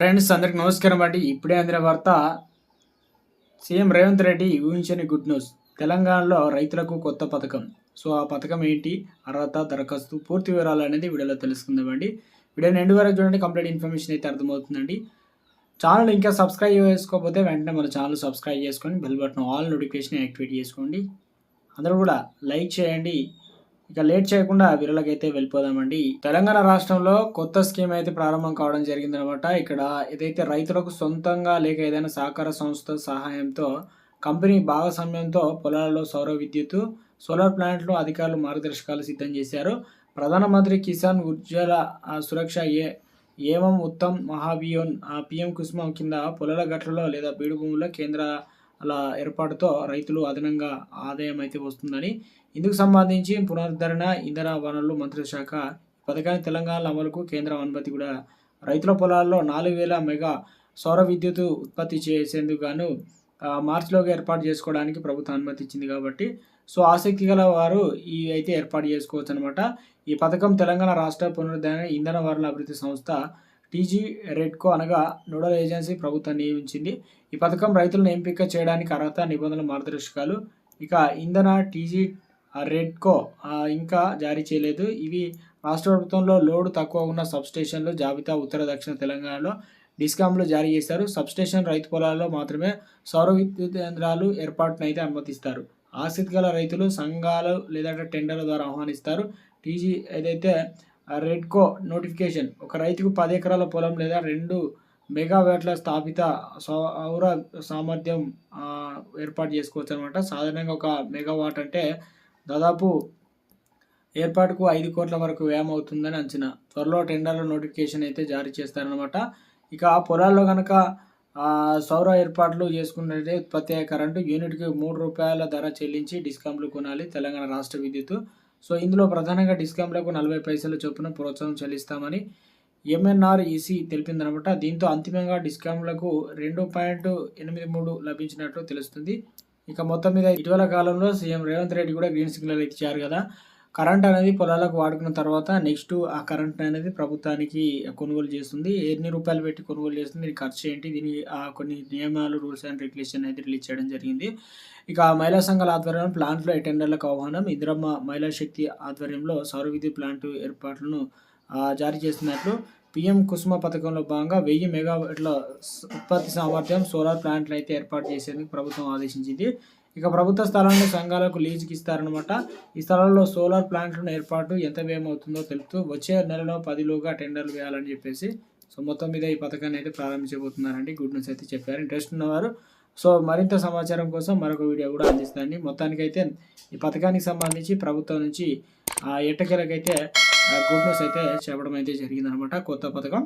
Friends అందరికి నమస్కారం అండి. ఇప్పుడే అందిన వార్త సీఎం రేవంత్ రెడ్డి ఊహించని గుడ్ న్యూస్. తెలంగాణలో రైతులకు కొత్త పథకం. సో ఆ పథకం ఏంటి? అర్హత దరఖాస్తు పూర్తి వివరాలు అనేది వీడియోలో తెలుసుకుందామండి వీడియో రెండు వరకు చూడండి కంప్లీట్ ఇన్ఫర్మేషన్ అయితే అర్థమవుతుందండి. ఛానల్ ఇంకా సబ్స్క్రైబ్ చేసుకోకపోతే వెంటనే మన ఛానల్ సబ్స్క్రైబ్ చేసుకొని bell button all notification activate చేసుకోండి. అందరూ కూడా లైక్ చేయండి. ఇక లేట్ చేయకుండా వీరులకైతే వెళ్ళిపోదామండి. తెలంగాణ రాష్ట్రంలో కొత్త స్కీమ్ అయితే ప్రారంభం కావడం జరిగింది అనమాట ఇక్కడ ఏదైతే రైతులకు సొంతంగా లేక ఏదైనా సహకార సంస్థ సహాయంతో కంపెనీ భాగస్వామ్యంతో పొలాలలో సౌర విద్యుత్ సోలార్ ప్లాంట్లు అధికారులు మార్గదర్శకాలు సిద్ధం చేశారు. ప్రధానమంత్రి కిసాన్ ఉజ్వల సురక్ష ఏ ఏవం ఉత్తమ్ మహాభియోన్ పిఎం కుసుమం కింద పొలాల గట్లలో లేదా బీడు భూముల్లో అలా ఏర్పాటుతో రైతులు అదనంగా ఆదాయం అయితే వస్తుందని ఇందుకు సంబంధించి పునరుద్ధరణ ఇంధన వనరులు మంత్రిశాఖ పథకాన్ని తెలంగాణ అమలుకు కేంద్రం అనుమతి కూడా. రైతుల పొలాల్లో నాలుగు వేల మెగా సౌర విద్యుత్ ఉత్పత్తి చేసేందుకు గాను మార్చిలోగా ఏర్పాటు చేసుకోవడానికి ప్రభుత్వం అనుమతి ఇచ్చింది కాబట్టి సో ఆసక్తి గల వారు ఈ అయితే ఏర్పాటు చేసుకోవచ్చు అనమాట ఈ పథకం తెలంగాణ రాష్ట్ర పునరుద్ధరణ ఇంధన వనరుల అభివృద్ధి సంస్థ టీజీ రెడ్కో అనగా నోడల్ ఏజెన్సీ ప్రభుత్వం నియమించింది. ఈ పథకం రైతులను ఎంపిక చేయడానికి అర్హత నిబంధనల మార్గదర్శకాలు. ఇక ఇంధన టీజీ రెడ్కో ఇంకా జారీ చేయలేదు. ఇవి రాష్ట్ర ప్రభుత్వంలో లోడ్ తక్కువ ఉన్న సబ్స్టేషన్లు జాబితా ఉత్తర దక్షిణ తెలంగాణలో డిస్కామ్లు జారీ చేశారు. సబ్స్టేషన్ రైతు పొలాల్లో మాత్రమే సౌర విద్యుత్ కేంద్రాలు ఏర్పాటును అయితే అనుమతిస్తారు. ఆసక్తి గల రైతులు సంఘాలు లేదంటే టెండర్ల ద్వారా ఆహ్వానిస్తారు. టీజీ ఏదైతే రెడ్కో నోటిఫికేషన్. ఒక రైతుకు పది ఎకరాల పొలం లేదా రెండు మెగావాట్ల స్థాపిత సౌర సామర్థ్యం ఏర్పాటు చేసుకోవచ్చు అనమాట సాధారణంగా ఒక మెగావాట్ అంటే దాదాపు ఏర్పాటుకు ఐదు కోట్ల వరకు వ్యయం అవుతుందని అంచనా. త్వరలో టెండర్ల నోటిఫికేషన్ అయితే జారీ చేస్తారనమాట ఇక ఆ పొలాల్లో కనుక సౌర ఏర్పాట్లు చేసుకున్నట్లయితే ఉత్పత్తి అయ్యే కరెంటు యూనిట్కి మూడు రూపాయల ధర చెల్లించి డిస్కౌంట్లు కొనాలి తెలంగాణ రాష్ట్ర విద్యుత్ సో ఇందులో ప్రధానంగా డిస్కామ్లకు నలభై పైసల చొప్పున ప్రోత్సాహం చెల్లిస్తామని ఎంఎన్ఆర్ ఈసీ తెలిపిందనమాట. దీంతో అంతిమంగా డిస్కామ్లకు రెండు పాయింట్ ఎనిమిది మూడు లభించినట్లు తెలుస్తుంది. ఇక మొత్తం మీద ఇటీవల కాలంలో సీఎం రేవంత్ రెడ్డి కూడా గ్రీన్ సిగ్నల్ ఇచ్చారు కదా. కరెంట్ అనేది పొలాలకు వాడుకున్న తర్వాత నెక్స్ట్ ఆ కరెంట్ అనేది ప్రభుత్వానికి కొనుగోలు చేస్తుంది. ఎన్ని రూపాయలు పెట్టి కొనుగోలు చేస్తుంది? దీని ఖర్చు ఏంటి? దీని ఆ కొన్ని నియమాలు రూల్స్ అండ్ రెగ్యులేషన్ అయితే రిలీజ్ చేయడం జరిగింది. ఇక మహిళా సంఘాల ఆధ్వర్యంలో ప్లాంట్లో టెండర్లకు ఆహ్వానం. ఇందిరమ్మ మహిళా శక్తి ఆధ్వర్యంలో సౌర విద్యుత్ ప్లాంట్ ఏర్పాట్లను జారీ చేస్తున్నట్లు పిఎం కుసుమ పథకంలో భాగంగా వెయ్యి మెగావాట్ల ఉత్పత్తి సామర్థ్యం సోలార్ ప్లాంట్లు అయితే ఏర్పాటు చేసేందుకు ప్రభుత్వం ఆదేశించింది. ఇక ప్రభుత్వ స్థలాన్ని సంఘాలకు లీజుకి ఇస్తారనమాట ఈ స్థలాల్లో సోలార్ ప్లాంట్లను ఏర్పాటు ఎంత వ్యయం అవుతుందో తెలుపుతూ వచ్చే నెలలో పదిలోగా టెండర్లు వేయాలని చెప్పేసి సో మొత్తం మీద ఈ పథకాన్ని అయితే ప్రారంభించబోతున్నారండి. గుడ్ న్యూస్ అయితే చెప్పారు. ఇంట్రెస్ట్ ఉన్నవారు. సో మరింత సమాచారం కోసం మరొక వీడియో కూడా అందిస్తానండి. మొత్తానికైతే ఈ పథకానికి సంబంధించి ప్రభుత్వం నుంచి ఆ ఎట్టకేలకైతే గుడ్ న్యూస్ అయితే చెప్పడం అయితే జరిగిందనమాట కొత్త పథకం.